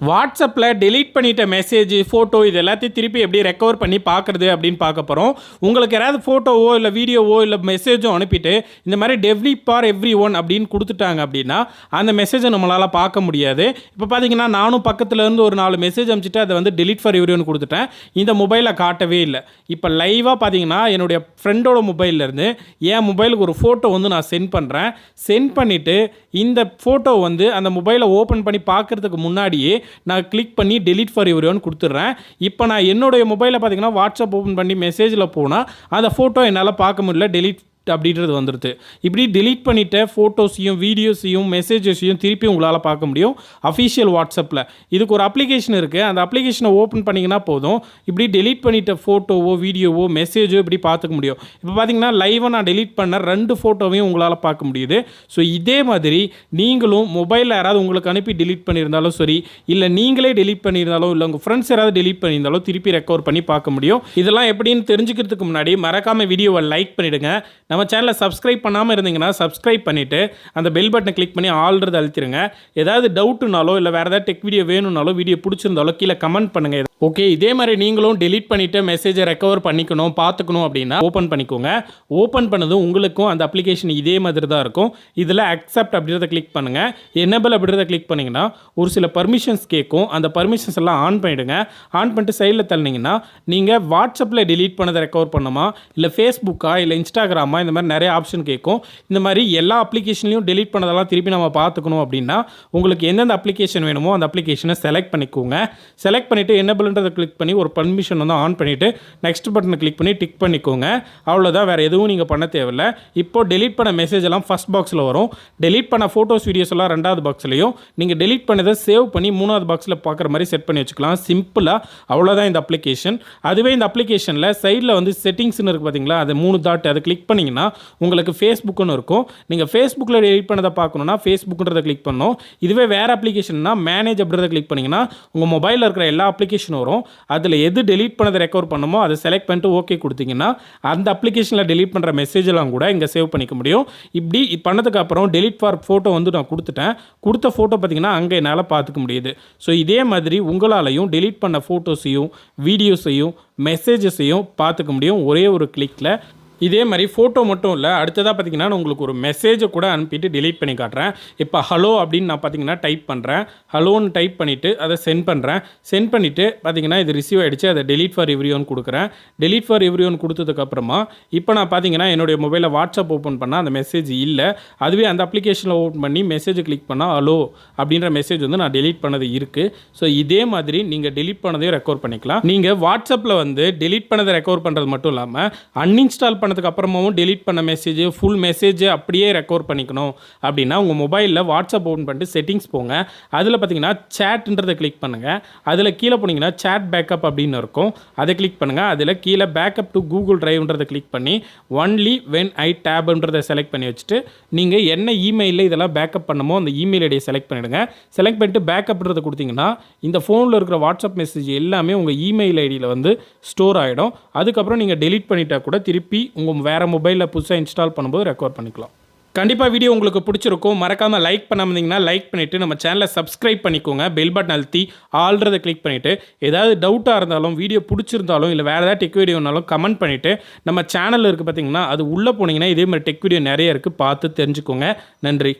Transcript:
வாட்ஸ்அப்பில் டெலீட் பண்ணிட்ட message photo இது எல்லாத்தையும் திருப்பி எப்படி ரெக்கவர் பண்ணி பார்க்குறது அப்படின்னு பார்க்க போகிறோம் உங்களுக்கு யாராவது ஃபோட்டோவோ இல்லை வீடியோவோ இல்லை மெசேஜோ அனுப்பிட்டு இந்த மாதிரி டெவ்லி பார் எவ்ரி ஒன் அப்படின்னு கொடுத்துட்டாங்க அப்படின்னா அந்த மெசேஜை நம்மளால் பார்க்க முடியாது. இப்போ பார்த்தீங்கன்னா நானும் பக்கத்துலேருந்து ஒரு நாலு மெசேஜ் அனுப்பிச்சிட்டு அதை வந்து டெலீட் ஃபார் எவ்ரி ஒன் கொடுத்துட்டேன். இந்த மொபைலை காட்டவே இல்லை. இப்போ லைவாக பார்த்தீங்கன்னா என்னுடைய ஃப்ரெண்டோட மொபைல்லேருந்து என் மொபைலுக்கு ஒரு ஃபோட்டோ வந்து நான் சென்ட் பண்ணுறேன் சென்ட் பண்ணிவிட்டு இந்த ஃபோட்டோ வந்து அந்த மொபைலை ஓப்பன் பண்ணி பார்க்குறதுக்கு முன்னாடியே நான் கிளிக் பண்ணி டெலிட் ஃபார் எவ்ரியோன்னு கொடுத்துட்றேன். இப்போ நான் என்னுடைய மொபைலில் பார்த்தீங்கன்னா வாட்ஸ்அப் ஓப்பன் பண்ணி மெசேஜில் போனால் அந்த ஃபோட்டோ என்னால் பார்க்க முடியல டெலிட் அப்படின்றது வந்துடுது இப்படி டிலீட் பண்ணிட்ட ஃபோட்டோஸையும் வீடியோஸையும் மெசேஜஸையும் திருப்பி உங்களால் பார்க்க முடியும். அஃபிஷியல் வாட்ஸ்அப்பில் இதுக்கு ஒரு அப்ளிகேஷன் இருக்குது அந்த அப்ளிகேஷனை ஓப்பன் பண்ணிங்கன்னா போதும். இப்படி டெலீட் பண்ணிட்ட ஃபோட்டோவோ வீடியோவோ மெசேஜோ இப்படி பார்த்துக்க முடியும். இப்போ பார்த்தீங்கன்னா லைவாக நான் டெலீட் பண்ண ரெண்டு ஃபோட்டோவையும் உங்களால் பார்க்க முடியுது. ஸோ இதே மாதிரி நீங்களும் மொபைலில் யாராவது உங்களுக்கு அனுப்பி டெலீட் பண்ணியிருந்தாலும் சரி இல்லை நீங்களே டெலீட் பண்ணியிருந்தாலும் இல்லை உங்கள் ஃப்ரெண்ட்ஸ் யாராவது டெலீட் பண்ணியிருந்தாலும் திருப்பி ரெக்கவர் பண்ணி பார்க்க முடியும். இதெல்லாம் எப்படின்னு தெரிஞ்சுக்கிறதுக்கு முன்னாடி மறக்காமல் வீடியோவை லைக் பண்ணிவிடுங்க நம்ம நம்ம சேனலை சப்ஸ்கிரைப் பண்ணாமல் இருந்தீங்கன்னா சப்ஸ்கிரைப் பண்ணிவிட்டு அந்த பெல் பட்டனை கிளிக் பண்ணி ஆல்ரெடி அழுத்திடுங்க ஏதாவது டவுட்டுனாலோ இல்லை வேறு ஏதாவது டெக் வீடியோ வேணும்னாலோ வீடியோ பிடிச்சிருந்தாலோ கீழே கமெண்ட் பண்ணுங்கள் ஓகே இதே மாதிரி நீங்களும் டெலிட் பண்ணிவிட்டு மெசேஜை ரெக்கவர் பண்ணிக்கணும் பார்த்துக்கணும் அப்படின்னா ஓப்பன் பண்ணிக்கோங்க. ஓப்பன் பண்ணதும் உங்களுக்கும் அந்த அப்ளிகேஷன் இதே மாதிரி தான் இருக்கும். இதில் அக்செப்ட் அப்படின்றத கிளிக் பண்ணுங்கள் என்னபிள் அப்படின்றத கிளிக் பண்ணிங்கன்னா ஒரு சில பர்மிஷன்ஸ் கேட்கும். அந்த பர்மிஷன்ஸ் எல்லாம் ஆன் பண்ணிவிடுங்க ஆன் பண்ணிட்டு சைடில் தள்ளினீங்கன்னா நீங்கள் வாட்ஸ்அப்பில் டெலீட் பண்ணதை ரெக்கவர் பண்ணுமா இல்லை ஃபேஸ்புக்கா இல்லை இன்ஸ்டாகிராமா இந்த மாதிரி நிறைய ஆப்ஷன் கேட்கும். இந்த மாதிரி எல்லா அப்ளிகேஷன்லையும் டெலீட் பண்ணதெல்லாம் திருப்பி நம்ம பார்த்துக்கணும் அப்படின்னா உங்களுக்கு எந்தெந்த அப்ளிகேஷன் வேணுமோ அந்த அப்ளிகேஷனை செலக்ட் பண்ணிக்கோங்க. செலக்ட் பண்ணிவிட்டு என்னபிள்ன்றதை கிளிக் பண்ணி ஒரு பர்மிஷன் வந்து ஆன் பண்ணிவிட்டு நெக்ஸ்ட் பட்டனை கிளிக் பண்ணி டிக் பண்ணிக்கோங்க. அவ்வளோதான் வேறு எதுவும் நீங்கள் பண்ண தேவையில்லை. இப்போ டெலிட் பண்ண மெசேஜ் எல்லாம் ஃபஸ்ட் பாக்ஸில் வரும். டெலிட் பண்ண ஃபோட்டோஸ் வீடியோஸ் எல்லாம் ரெண்டாவது பாக்ஸ்லையும் நீங்கள் டெலிட் பண்ணதை சேவ் பண்ணி மூணாவது பாக்ஸில் பார்க்குற மாதிரி செட் பண்ணி வச்சுக்கலாம். சிம்பிளாக அவ்வளோதான் இந்த அப்ளிகேஷன் அதுவே இந்த அப்ளிகேஷனில் சைடில் வந்து செட்டிங்ஸ்னு இருக்குது பார்த்தீங்களா அது மூணு டாட் அதை கிளிக் பண்ணிங்கன்னா உங்களுக்கு ஃபேஸ்புக்குன்னு இருக்கும். நீங்கள் ஃபேஸ்புக்கில் டெலிட் பண்ணதை பார்க்கணுன்னா ஃபேஸ்புக்குன்றதை கிளிக் பண்ணணும். இதுவே வேறு அப்ளிகேஷன்னா மேனேஜ் அப்படின்றத கிளிக் பண்ணிங்கன்னா உங்கள் மொபைலில் இருக்கிற எல்லா அப்ளிகேஷனும் வரும். அதில் எது டெலீட் பண்ணதை ரெக்கவர் பண்ணுமோ அதை செலக்ட் பண்ணிட்டு ஓகே கொடுத்தீங்கன்னா அந்த அப்ளிகேஷனில் டெலீட் பண்ணுற மெசேஜெல்லாம் கூட இங்கே சேவ் பண்ணிக்க முடியும். இப்படி பண்ணதுக்கு அப்புறம் டெலீட் ஃபார் ஃபோட்டோ வந்து நான் கொடுத்துட்டேன். கொடுத்த ஃபோட்டோ பார்த்தீங்கன்னா அங்கே என்னால் பார்த்துக்க முடியுது. ஸோ இதே மாதிரி உங்களாலையும் டெலீட் பண்ண ஃபோட்டோஸையும் வீடியோஸையும் மெசேஜஸையும் பார்த்துக்க முடியும். ஒரே ஒரு கிளிக்கில் இதே மாதிரி ஃபோட்டோ மட்டும் இல்லை அடுத்ததாக பார்த்தீங்கன்னா நான் உங்களுக்கு ஒரு மெசேஜை கூட அனுப்பிட்டு டிலீட் பண்ணி காட்டுறேன். இப்போ ஹலோ அப்படின்னு நான் பார்த்தீங்கன்னா டைப் பண்ணுறேன் ஹலோன்னு டைப் பண்ணிவிட்டு அதை சென்ட் பண்ணுறேன் சென்ட் பண்ணிவிட்டு பார்த்தீங்கன்னா இது ரிசீவ் ஆகிடுச்சு அதை டெலீட் ஃபார் எவ்ரி ஒன் கொடுக்குறேன். டெலீட் ஃபார் எவ்ரி ஒன் கொடுத்ததுக்கப்புறமா இப்போ நான் பார்த்தீங்கன்னா என்னுடைய மொபைலில் வாட்ஸ்அப் ஓப்பன் பண்ணால் அந்த மெசேஜ் இல்லை. அதுவே அந்த அப்ளிகேஷனில் ஓப்பன் பண்ணி மெசேஜ் கிளிக் பண்ணால் ஹலோ அப்படின்ற மெசேஜ் வந்து நான் டெலீட் பண்ணது இருக்குது ஸோ இதே மாதிரி நீங்கள் டெலீட் பண்ணதையும் ரெக்கவர் பண்ணிக்கலாம். நீங்கள் வாட்ஸ்அப்பில் வந்து டெலீட் பண்ணதை ரெக்கவர் பண்ணுறது மட்டும் இல்லாமல் அன்இன்ஸ்டால் பண்ணதுக்கு அப்புறமாவும் டெலிட் பண்ண மெசேஜ் ஃபுல் மெசேஜ் அப்படியே ரெக்கவர் பண்ணிக்கணும். அப்படின்னா உங்கள் மொபைலில் வாட்ஸ்அப் ஓப்பன் பண்ணிட்டு செட்டிங்ஸ் போங்க. அதில் பார்த்தீங்கன்னா சேட்ன்றதை கிளிக் பண்ணுங்கள் அதில் கீழே போனீங்கன்னா சேட் பேக்கப் அப்படின்னு இருக்கும். அதை கிளிக் பண்ணுங்கள் அதில் கீழே பேக்கப் டு கூகுள் டிரைவ்ன்றதை கிளிக் பண்ணி ஒன்லி வென் ஐ டேப்ன்றதை செலக்ட் பண்ணி வச்சுட்டு நீங்கள் என்ன இமெயிலில் இதெல்லாம் பேக்கப் பண்ணுமோ அந்த இமெயில் ஐடியை செலக்ட் பண்ணிவிடுங்க செலக்ட் பண்ணிட்டு பேக்கப்ன்றதை கொடுத்தீங்கன்னா இந்த ஃபோனில் இருக்கிற வாட்ஸ்அப் மெசேஜ் எல்லாமே உங்கள் இமெயில் ஐடியில் வந்து ஸ்டோர் ஆகிடும் அதுக்கப்புறம் நீங்கள் டெலிட் பண்ணிட்டால் கூட திருப்பி உங்கள் வேறு மொபைலில் புதுசாக இன்ஸ்டால் பண்ணும்போது ரெக்கவர் பண்ணிக்கலாம். கண்டிப்பாக வீடியோ உங்களுக்கு பிடிச்சிருக்கும். மறக்காமல் லைக் பண்ணாம லைக் பண்ணிவிட்டு நம்ம சேனலை சப்ஸ்கிரைப் பண்ணிக்கோங்க. பெல் பட்டன் அழுத்தி ஆல்றதை கிளிக் பண்ணிவிட்டு ஏதாவது டவுட்டாக இருந்தாலும் வீடியோ பிடிச்சிருந்தாலும் இல்லை வேறு ஏதாவது டெக் வீடியோனாலும் கமெண்ட் பண்ணிவிட்டு நம்ம சேனலில் இருக்குது பார்த்தீங்கன்னா அது உள்ளே போனீங்கன்னா இதே மாதிரி டெக் வீடியோ நிறைய இருக்குது பார்த்து தெரிஞ்சுக்கோங்க. நன்றி.